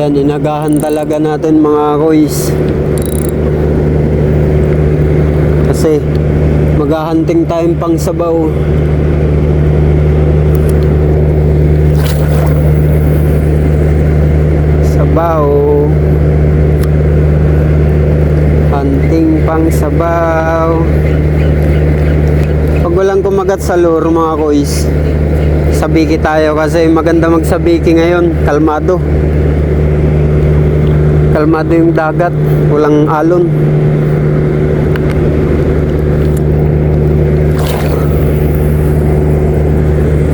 Ayan, inagahan talaga natin mga kois. Kasi maghahunting tayong pang sabaw. Sabaw. Hunting pang sabaw. Pag walang kumagat sa lure mga kois, sabiki tayo kasi maganda magsabiki ngayon, kalmado. Kalmado yung dagat, walang alon.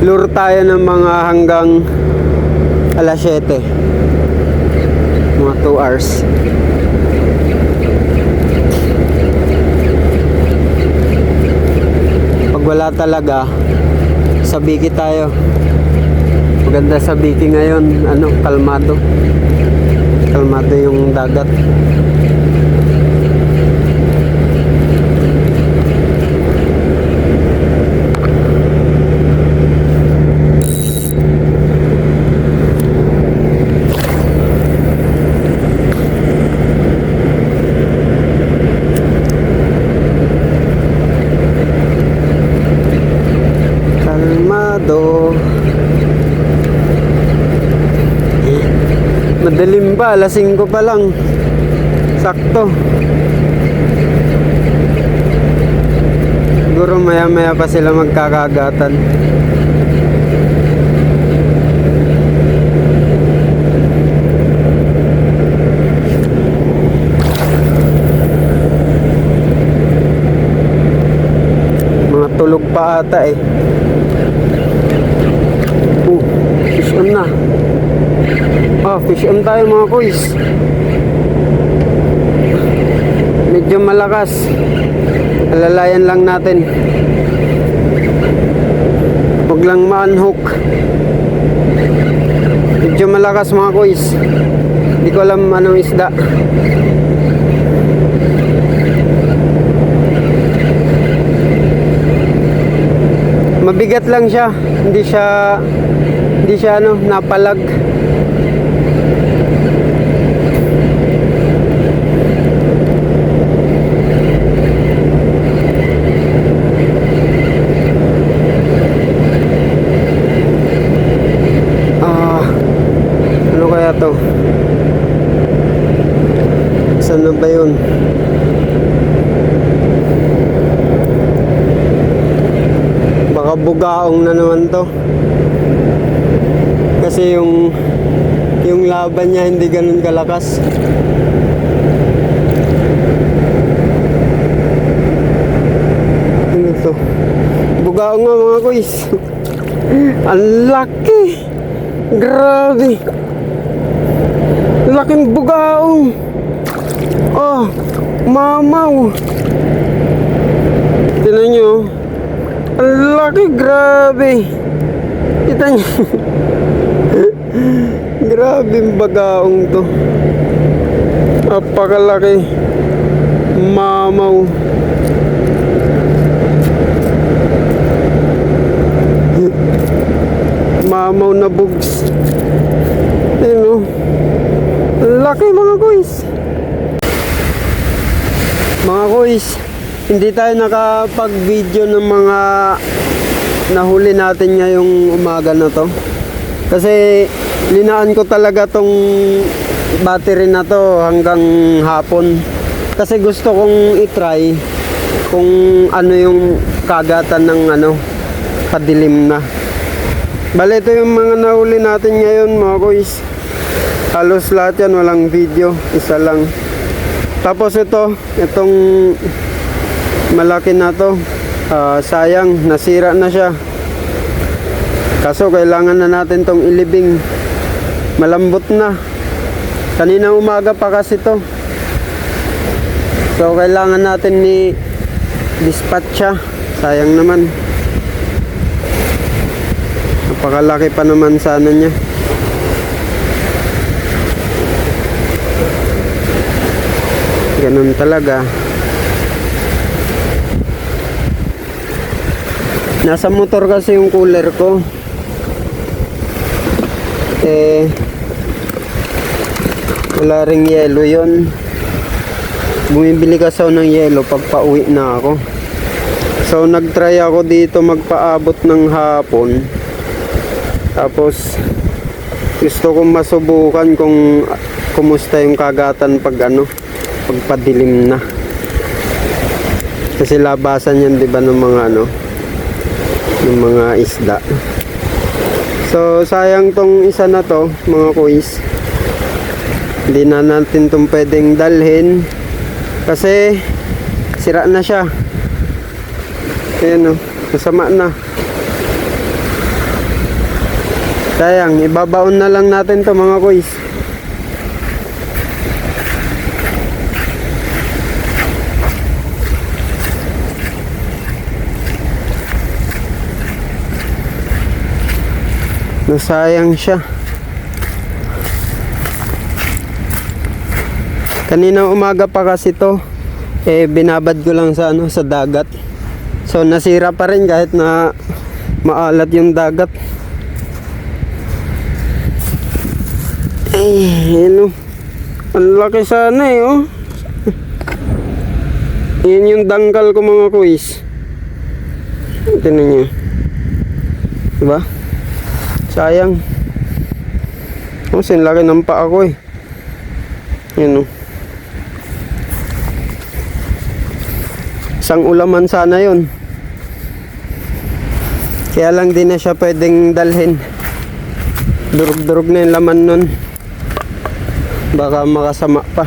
Lure tayo ng mga hanggang alas 7. Mga 2 hours. Pag wala talaga, sabiki tayo. Maganda sabiki ngayon, ano, kalmado. Dagat. Kalmado. Madalim pa, alas 5 pa lang. Sakto. Siguro maya maya pa sila magkakagatan. Mga tulog pa ata eh. Oh, fish on na. Ah, fish on tayo mga kuys. Medyo malakas. Alalayan lang natin. Huwag lang ma-unhook. Medyo malakas mga kuys. Hindi ko alam anong isda. Mabigat lang siya. Hindi siya hindi siya ano, napalag. Ah, ano kaya to? Na ba yun? Baka bugaong na naman to. Kasi yung yung laban niya hindi ganun kalakas. Ano to? Bugaong nga mga kuys. Ang laki! Grabe! Laking bugaong! Oh! Mamaw! Tinan nyo. Ang laki! Grabe! Kita nyo. Grabe yung bagaong to. Napakalaki. Mamaw. Mamaw na bugs. Ayun o. Ang Laki mga kuys. Mga kuys, hindi tayo nakapag-video ng mga nahuli natin ngayong umaga na to. Kasi linaan ko talaga tong battery na to hanggang hapon. Kasi gusto kong itry kung ano yung kagatan ng ano, kadilim na. Bale, ito yung mga nahuli natin ngayon mga boys. Halos lahat yan, walang video. Isa lang. Tapos ito, itong malaki na to. ah, sayang, nasira na siya. Kaso kailangan na natin tong ilibing. Malambot na. Kanina umaga pa kasi to. So kailangan natin ni dispatch siya. Sayang naman. Napakalaki pa naman sana niya. Ganun talaga. Nasa motor kasi yung cooler ko. Eh, Wala ring yelo yon. Bumibili kasi ako ng yelo pag pauwi na ako. So nagtry ako dito magpaabot ng hapon. Tapos gusto kong masubukan kung kumusta yung kagatan pag ano, pag padilim na. Kasi labasan yan 'di ba ng mga ano, ng mga isda. So sayang tong isa na to, mga kuis. Hindi na natin itong pwedeng dalhin kasi sira na siya. Ayan o, masama na. Sayang, ibabaon na lang natin to mga kuys. Nasayang siya. Kanina umaga pa kasi to, eh binabad ko lang sa ano sa dagat. So nasira pa rin kahit na maalat yung dagat. Ay, ano. Ang laki sana eh, oh. Yan yung dangkal ko mga kuis. Tingnan nyo. Diba? Sayang. Oh, sinlaki ng paa ko eh. Yan oh. Isang ulaman sana yon. Kaya lang din na siya pwedeng dalhin. Durug-durug na yung laman nun. Baka makasama pa.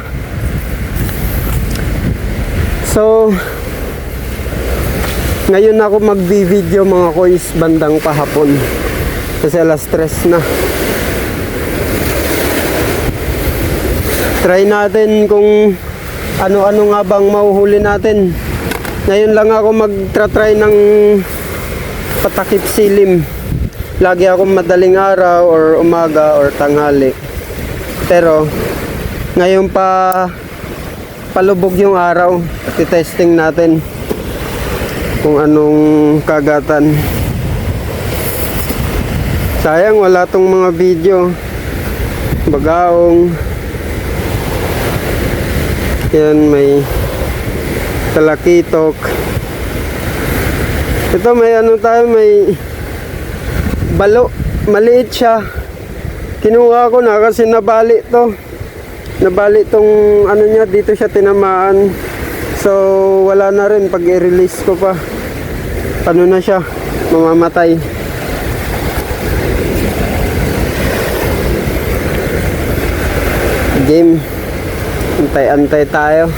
So, ngayon ako magbi-video mga kois bandang pahapon. Kasi alas stress na. Try natin kung ano-ano nga bang mauhuli natin. Ngayon lang ako magtra-try ng patakip silim. Lagi akong madaling araw or umaga or tanghali. Pero ngayon pa palubog yung araw. Titesting natin kung anong kagatan. Sayang wala tong mga video. Bagaong. Yan may talakitok. Ito may ano tayo may balo. Maliit siya. Kinuha ko na kasi nabali to. Nabali tong ano niya dito siya tinamaan. So wala na rin pag i-release ko pa. Ano na siya? Mamamatay. Game. Antay-antay tayo.